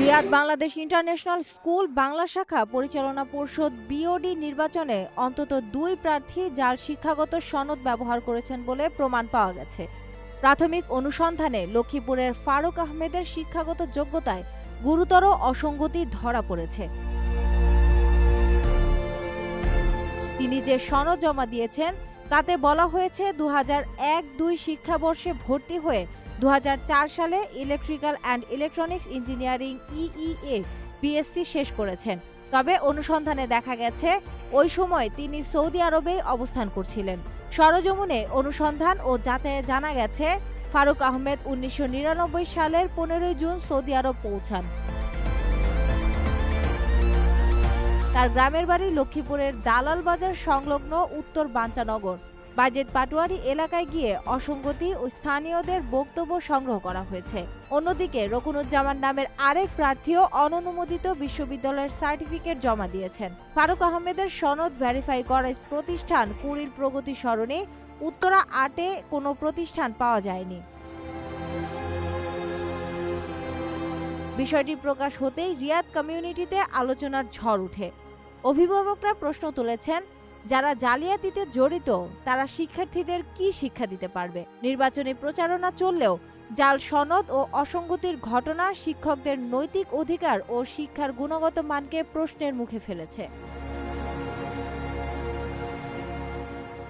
Riyadh Bangladesh international school Bangla শাখা পরিচালনা পরিষদ বিওডি নির্বাচনে অন্তত দুই প্রার্থী যার শিক্ষাগত সনদ ব্যবহার করেছেন বলে প্রমাণ পাওয়া গেছে। প্রাথমিক অনুসন্ধানে লক্ষ্মীপুরের ফারুক আহমেদের শিক্ষাগত যোগ্যতায় গুরুতর অসঙ্গতি ধরা পড়েছে। তিনি যে সনদ জমা দিয়েছেন, তাতে বলা হয়েছে দু এক দুই শিক্ষাবর্ষে ভর্তি হয়ে দু হাজার চার সালে electrical and electronics engineering EEE BSc শেষ করেছেন। তবে অনুসন্ধানে দেখা গেছে, ওই সময় তিনি সৌদি আরবেই অবস্থান করছিলেন। সরজমুনে অনুসন্ধান ও যাচাইয়ে জানা গেছে, ফারুক আহমেদ উনিশশো নিরানব্বই সালের পনেরোই জুন সৌদি আরব পৌঁছান। তার গ্রামের বাড়ি লক্ষ্মীপুরের দালাল বাজার সংলগ্ন উত্তর বাঞ্চানগর। বাজেট পাটোয়ারি এলাকায় গিয়ে অসঙ্গতি ও স্থানীয়দের বক্তব্য সংগ্রহ করা হয়েছে। অন্যদিকে রকুনুজ্জামান নামের আরেক প্রার্থীও অননুমোদিত বিশ্ববিদ্যালয়ের সার্টিফিকেট জমা দিয়েছেন। ফারুক আহমেদের সনদ ভেরিফাই করা প্রতিষ্ঠান কুড়ির প্রগতি স্মরণে উত্তরা আটে কোনো প্রতিষ্ঠান পাওয়া যায়নি। বিষয়টি প্রকাশ হতেই রিয়াদ কমিউনিটিতে আলোচনার ঝড় উঠে। অভিভাবকরা প্রশ্ন তুলেছেন যারা জালিয়াতিতে জড়িত, তারা শিক্ষার্থীদের কি শিক্ষা দিতে পারবে? নির্বাচনী প্রচারণা চললেও জাল সনদ ও অসঙ্গতির ঘটনা শিক্ষকদের নৈতিক অধিকার ও শিক্ষার গুণগত মানকে প্রশ্নের মুখে ফেলেছে।